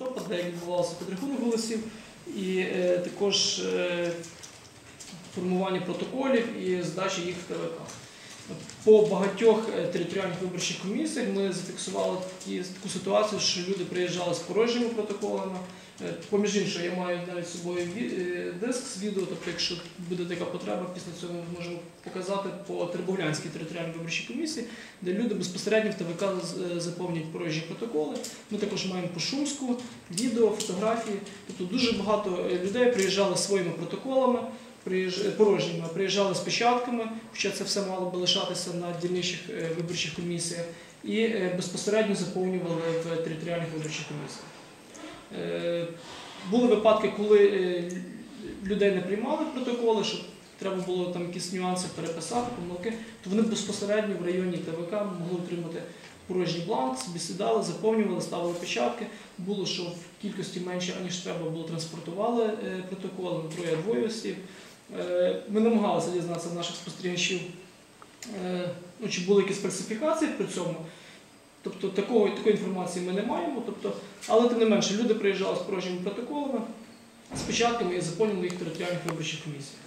листопада, як відбувався підрахунок голосів, і е, також е, формування протоколів і здачі їх в ТВК. По багатьох е, територіальних виборчих комісіях ми зафіксували такі, таку ситуацію, що люди приїжджали з порожніми протоколами. Е, Поміж іншого, я маю навіть з собою е, диск з відео, тобто, якщо буде така потреба, після цього ми можемо показати по Тербовлянській територіальній виборчій комісії, де люди безпосередньо в ТВК заповнюють порожні протоколи. Ми також маємо по Шумську, відео, фотографії. Тобто дуже багато людей приїжджали своїми протоколами, порожніми, приїжджали з печатками, хоча це все мало би лишатися на дільничних е, виборчих комісіях, і е, безпосередньо заповнювали в територіальних виборчих комісіях. Е, Були випадки, коли людей не приймали протоколи, щоб треба було там якісь нюанси переписати, помилки, то вони безпосередньо в районі ТВК могли отримати порожній бланк, собі сідали, заповнювали, ставили печатки. Було, що в кількості менше, аніж треба було, транспортували протоколи на троє-двоє осіб. Е, Ми намагалися дізнатися наших спостерігачів, е, ну, чи були якісь фальсифікації при цьому. Тобто такої, такої інформації ми не маємо. Тобто, але тим не менше, люди приїжджали з порожніми протоколами, з печатками і заповнили їх територіальних виборчих комісіях.